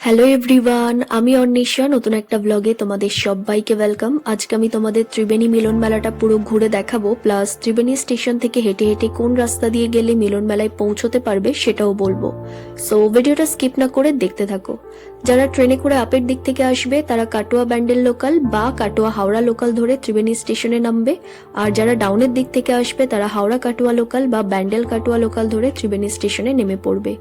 Hello everyone আমি অন্বেষা, নতুন একটা ব্লগে তোমাদের সবাইকে ওয়েলকাম আজকে আমি তোমাদের ত্রিবেণী মিলন মেলাটা পুরো ঘুরে দেখাবো প্লাস ত্রিবেণী স্টেশন থেকে হেঁটে হেঁটে কোন রাস্তা দিয়ে গেলে মিলন মেলায় পৌঁছতে পারবে সেটাও বলব। সো ভিডিওটা স্কিপ না করে দেখতে থাকো। যারা ট্রেনে করে আপের দিক থেকে আসবে, তারা কাটোয়া ব্যান্ডেল লোকাল বা কাটোয়া হাওড়া লোকাল ধরে ত্রিবেণী স্টেশনে নামবে। আর যারা ডাউনের দিক থেকে আসবে, তারা হাওড়া কাটোয়া লোকাল বা ব্যান্ডেল কাটোয়া লোকাল ধরে ত্রিবেণী স্টেশনে নেমে পড়বে।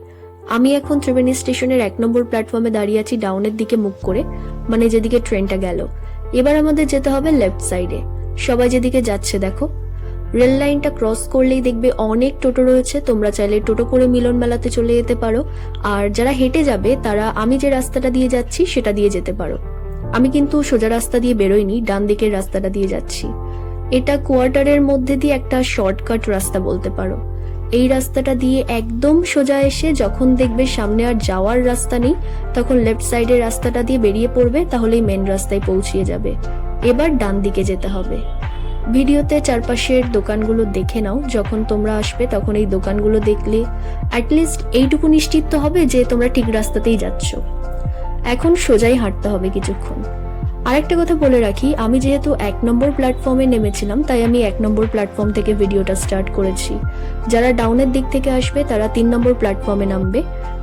আমি এখন ত্রিবেণী স্টেশনের এক নম্বর প্ল্যাটফর্মে দাঁড়িয়ে আছি ডাউনের দিকে মুখ করে মানে যেদিকে ট্রেনটা গেল। এবার আমাদের যেতে হবে লেফট সাইডে। সবাই যেদিকে যাচ্ছে, দেখো। রেল লাইনটা ক্রস করলেই দেখবে অনেক টোটো রয়েছে, তোমরা চাইলে টোটো করে মিলন মেলাতে চলে যেতে পারো। আর যারা হেঁটে যাবে, তারা আমি যে রাস্তাটা দিয়ে যাচ্ছি, সেটা দিয়ে যেতে পারো। আমি কিন্তু সোজা রাস্তা দিয়ে বেরোইনি, ডান দিকের রাস্তাটা দিয়ে যাচ্ছি। এটা কোয়ার্টারের মধ্যে দিয়ে একটা শর্টকাট রাস্তা বলতে পারো। এই রাস্তাটা দিয়ে একদম সোজা এসে যখন দেখবে সামনে আর যাওয়ার রাস্তা নেই, তখন লেফট সাইডের রাস্তাটা দিয়ে বেরিয়ে পড়বে, তাহলেই মেন রাস্তায় পৌঁছিয়ে যাবে। এবার ডান দিকে যেতে হবে। ভিডিওতে চারপাশের দোকানগুলো দেখে নাও, যখন তোমরা আসবে তখন এই দোকানগুলো দেখলে অ্যাটলিস্ট এইটুকু নিশ্চিত হবে যে তোমরা ঠিক রাস্তাতেই যাচ্ছ। এখন সোজাই হাঁটতে হবে কিছুক্ষণ। আরেকটা কথা বলে রাখি, আমি যেহেতু এক নম্বর প্ল্যাটফর্মে নেমেছিলাম, তাই আমি এক নম্বর প্ল্যাটফর্ম থেকে ভিডিওটা স্টার্ট করেছি। যারা ডাউনের দিক থেকে আসবে, তারা তিন নম্বর প্ল্যাটফর্মে নামবে।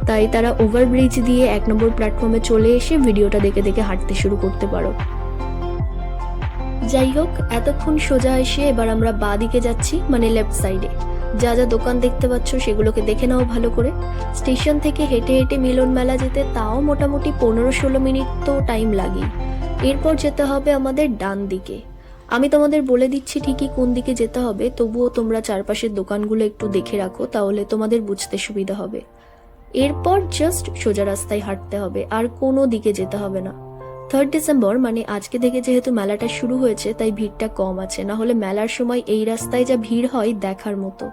তাই তারা ওভারব্রিজ দিয়ে এক নম্বর প্ল্যাটফর্মে চলে এসে ভিডিওটা দেখে দেখে হাঁটতে শুরু করতে পারো। যাই হোক, এতক্ষণ সোজা এসে এবার আমরা বাঁ দিকে যাচ্ছি মানে লেফট সাইডে যা যা দোকান দেখতে পাচ্ছ সেগুলোকে দেখে নাও ভালো করে। স্টেশন থেকে হেঁটে হেঁটে মিলন মেলা যেতে তাও মোটামুটি পনেরো ষোলো মিনিট তো টাইম লাগে এরপর যেতে হবে আমাদের ডান দিকে। আমি তোমাদের বলে দিচ্ছি ঠিকই কোন দিকে যেতে হবে, তবুও তোমরা চারপাশের দোকানগুলো একটু দেখে রাখো, তাহলে তোমাদের বুঝতে সুবিধা হবে। এরপর জাস্ট সোজা রাস্তায় হাঁটতে হবে, আর কোনো দিকে যেতে হবে না। থার্ড ডিসেম্বর মানে আজকে থেকে যেহেতু মেলাটা শুরু হয়েছে, তাই ভিড়টা কম আছে। না হলে মেলার সময় এই রাস্তায় যা ভিড় হয় দেখার মতো।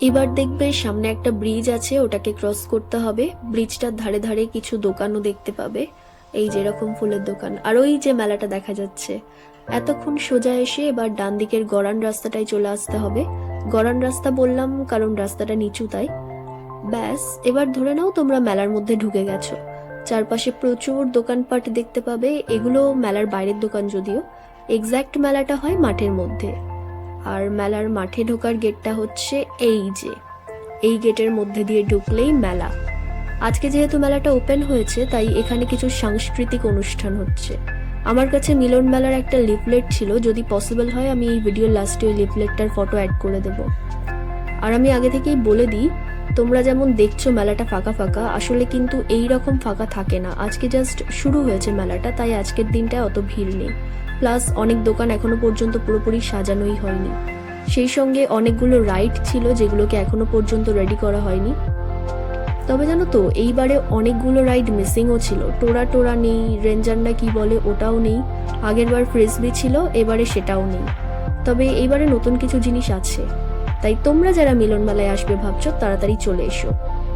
এবার দেখবে সামনে একটা ব্রিজ আছে, ওটাকে ক্রস করতে হবে। ব্রিজটার ধারে ধারে কিছু দোকানও দেখতে পাবে। এই যেরকম ফুলের দোকান। আর ওই যে মেলাটা দেখা যাচ্ছে। এতক্ষণ সোজা এসে এবার ডান দিকের গড়ান রাস্তাটায় চলে আসতে হবে। গড়ান রাস্তা বললাম, কারণ রাস্তাটা নিচু তাই। ব্যাস, এবার ধরে নাও তোমরা মেলার মধ্যে ঢুকে গেছো। চারপাশে প্রচুর দোকানপাট দেখতে পাবে। এগুলো মেলার বাইরের দোকান যদিও। এক্স্যাক্ট মেলাটা হয় মাঠের মধ্যে। আর মেলার মাঠে ঢোকার গেটটা হচ্ছে এই যে। এই গেটের মধ্যে দিয়ে ঢুকলেই মেলা। আজকে যেহেতু মেলাটা ওপেন হয়েছে, তাই এখানে কিছু সাংস্কৃতিক অনুষ্ঠান হচ্ছে। আমার কাছে মিলন মেলার একটা লিফলেট ছিল। যদি পসিবল হয়, আমি এই ভিডিওর লাস্টে ওই লিফলেটটার ফটো অ্যাড করে দেব। আর আমি আগে থেকেই বলে দিই তোমরা যেমন দেখছ মেলাটা ফাঁকা ফাঁকা, আসলে কিন্তু এই রকম ফাঁকা থাকে না। আজকে জাস্ট শুরু হয়েছে মেলাটা, তাই আজকের দিনটায় অত ভিড় নেই। প্লাস অনেক দোকান এখনও পর্যন্ত পুরোপুরি সাজানোই হয়নি। সেই সঙ্গে অনেকগুলো রাইড ছিল যেগুলোকে এখনও পর্যন্ত রেডি করা হয়নি। তবে জানো তো, এইবারে অনেকগুলো রাইড মিসিংও ছিল। টোরা টোরা নেই, রেঞ্জার না কি বলে ওটাও নেই। আগেরবার ফ্রিসবি ছিল, এবারে সেটাও নেই। তবে এইবারে নতুন কিছু জিনিস আছে। তাই তোমরা যারা মিলন মেলায় আসবে ভাবছ, তাড়াতাড়ি চলে এসো।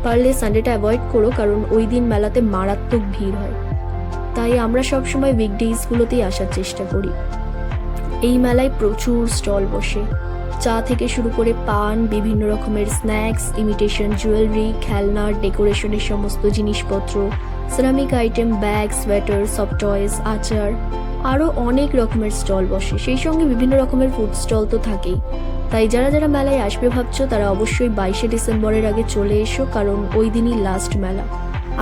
পারলে সানডেটা অ্যাভয়েড করো, কারণ ওই দিন মেলাতে মারাত্মক ভিড় হয়। তাই আমরা সবসময় উইকডেজগুলোতেই আসার চেষ্টা করি। এই মেলায় প্রচুর স্টল বসে। চা থেকে শুরু করে পান, বিভিন্ন রকমের স্ন্যাক্স ইমিটেশন জুয়েলারি খেলনা ডেকোরেশনের সমস্ত জিনিসপত্র ceramic item bag sweater soft toys আচার, আরও অনেক রকমের স্টল বসে। সেই সঙ্গে বিভিন্ন রকমের ফুড স্টল তো থাকেই। তাই যারা যারা মেলায় আসবে ভাবছ, তারা অবশ্যই বাইশে ডিসেম্বরের আগে চলে এসো, কারণ ওই দিনই লাস্ট মেলা।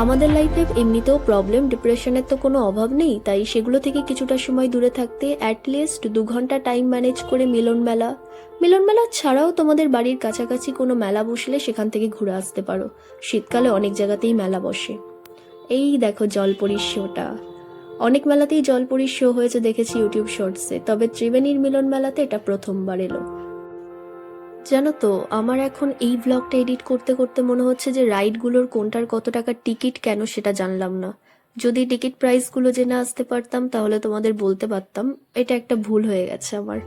আমাদের লাইফে এমনিতেও প্রবলেম ডিপ্রেশনের তো কোনো অভাব নেই, তাই সেগুলো থেকে কিছুটা সময় দূরে থাকতে অ্যাটলিস্ট দু ঘণ্টা টাইম ম্যানেজ করে মিলন মেলা। মিলন মেলা ছাড়াও তোমাদের বাড়ির কাছাকাছি কোনো মেলা বসলে সেখান থেকে ঘুরে আসতে পারো। শীতকালে অনেক জায়গাতেই মেলা বসে। এই দেখো জলপরির শোটা অনেক মেলাতেই জলপরির শো হয়েছে, দেখেছি ইউটিউব শর্টসে তবে ত্রিবেণীর মিলন মেলাতে এটা প্রথমবার এলো। জানো তো, আমার এখন এই ব্লগটা এডিট করতে করতে মনে হচ্ছে যে রাইডগুলোর কোনটার কত টাকার টিকিট কেন সেটা জানলাম না। যদি টিকিট প্রাইসগুলো জেনে আসতে পারতাম, তাহলে তোমাদের বলতে পারতাম, এটা একটা ভুল হয়ে গেছে আমার।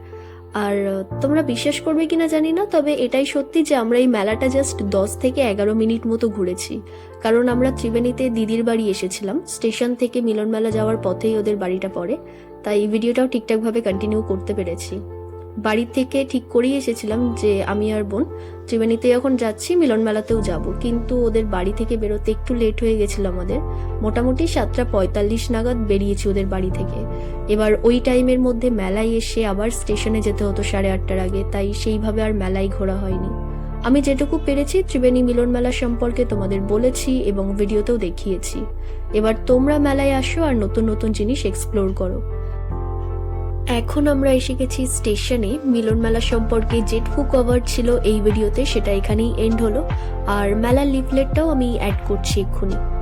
আর, তোমরা বিশ্বাস করবে কিনা জানি না, তবে এটাই সত্যি যে আমরা এই মেলাটা জাস্ট দশ থেকে এগারো মিনিট মতো ঘুরেছি। কারণ আমরা ত্রিবেণীতে দিদির বাড়ি এসেছিলাম, স্টেশন থেকে মিলন মেলা যাওয়ার পথেই ওদের বাড়িটা পড়ে, তাই ভিডিওটাও ঠিকঠাকভাবে কন্টিনিউ করতে পেরেছি। বাড়ির থেকে ঠিক করেই এসেছিলাম যে আমি আর বোন ত্রিবেণীতে যখন যাচ্ছি মিলন মেলাতেও যাব। কিন্তু ওদের বাড়ি থেকে বেরোতে একটু লেট হয়ে গেছিল আমাদের। মোটামুটি সাতটা পঁয়তাল্লিশ নাগাদ বেরিয়েছি ওদের বাড়ি থেকে। এবার ওই টাইমের মধ্যে মেলায় এসে আবার স্টেশনে যেতে হতো সাড়ে আটটার আগে, তাই সেইভাবে আর মেলায় ঘোরা হয়নি। আমি যেটুকু পেরেছি ত্রিবেণী মিলন মেলা সম্পর্কে তোমাদের বলেছি এবং ভিডিওতেও দেখিয়েছি। এবার তোমরা মেলায় আসো আর নতুন নতুন জিনিস এক্সপ্লোর করো। এখন আমরা এসে গেছি স্টেশনে। মিলন মেলা সম্পর্কে যেটুকু কভার ছিল এই ভিডিওতে সেটা এখানেই এন্ড হলো। আর মেলার লিফলেটটাও আমি অ্যাড করছি এক্ষুনি।